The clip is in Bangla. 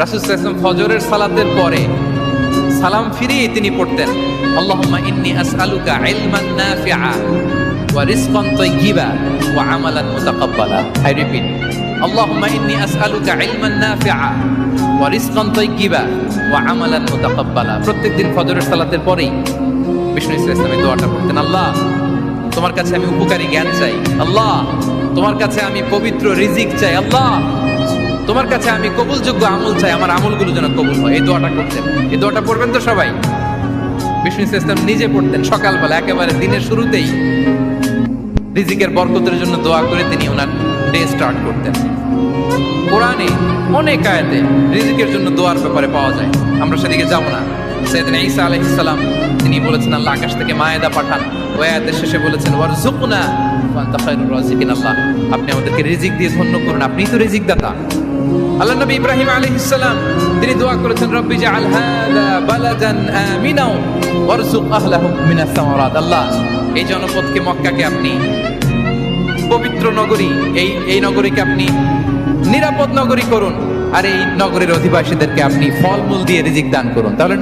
রাসুসাল্লাম ফজরের সালাতের পরে সালাম ফিরিয়ে তিনি পড়তেন, আল্লাহুম্মা ইন্নি আসআলুকা ইলমান নাফিআ ওয়া রিজকান তাইয়্যিবা ওয়া আমালান মুতাকাব্বালা। আই রিপিট আল্লাহুম্মা ইন্নি আসআলুকা ইলমান নাফিআ ওয়া রিজকান তাইয়্যিবা ওয়া আমালান মুতাকাব্বালা। প্রত্যেকদিন ফজরের সালাতের পরেই বিষ্ণু ইসলাম এই দোয়াটা পড়তেন, আল্লাহ, তোমার কাছে আমি উপকারী জ্ঞান চাই। আল্লাহ, তোমার কাছে আমি পবিত্র রিজিক চাই। আল্লাহ তোমার কাছে আমি কবুলযোগ্য আমল চাই, আমার আমলগুলো যেন কবুল হয়। এই দোয়াটা করতেন। এই দোয়াটা পড়বেন তো সবাই? বিষ্ণু ইসলাম নিজে পড়তেন সকালবেলা, একেবারে দিনের শুরুতেই। রিজিকের বরকতের জন্য দোয়া করে তিনি ওনার ডে স্টার্ট করতেন। কোরআনে অনেক আয়াতে রিজিকের জন্য দোয়ার ব্যাপারে পাওয়া যায়। আমরা সেদিকে যাব না। সেদিন ঈসা আলাইহিস সালাম, তিনি বলেছেন, আল্লাহ আকাশ থেকে মায়েদা পাঠান। ওই আয়াতের শেষে বলেছেন ওয়ারজুকনা ওয়া আনতা খায়রুর রাজিকিন আল্লাহ। আপনি আমাদেরকে রিজিক দিয়ে ধন্য করুন। আপনিই তো রিজিক দাতা আল্লাহ নবী ইব্রাহিম আলাইহিস সালাম, তিনি দোয়া করেছেন, রব্বি বালাদান আমিনাও আহলাহু মিনাস সামারাত। আল্লাহ, এই জনপদকে মক্কাকে আপনি, পবিত্র নগরী, এই এই নগরীকে আপনি নিরাপদ নগরী করুন, আর এই নগরীর অধিবাসীদেরকে আপনি ফলমূল দিয়ে রিজিক দান করুন। তাহলে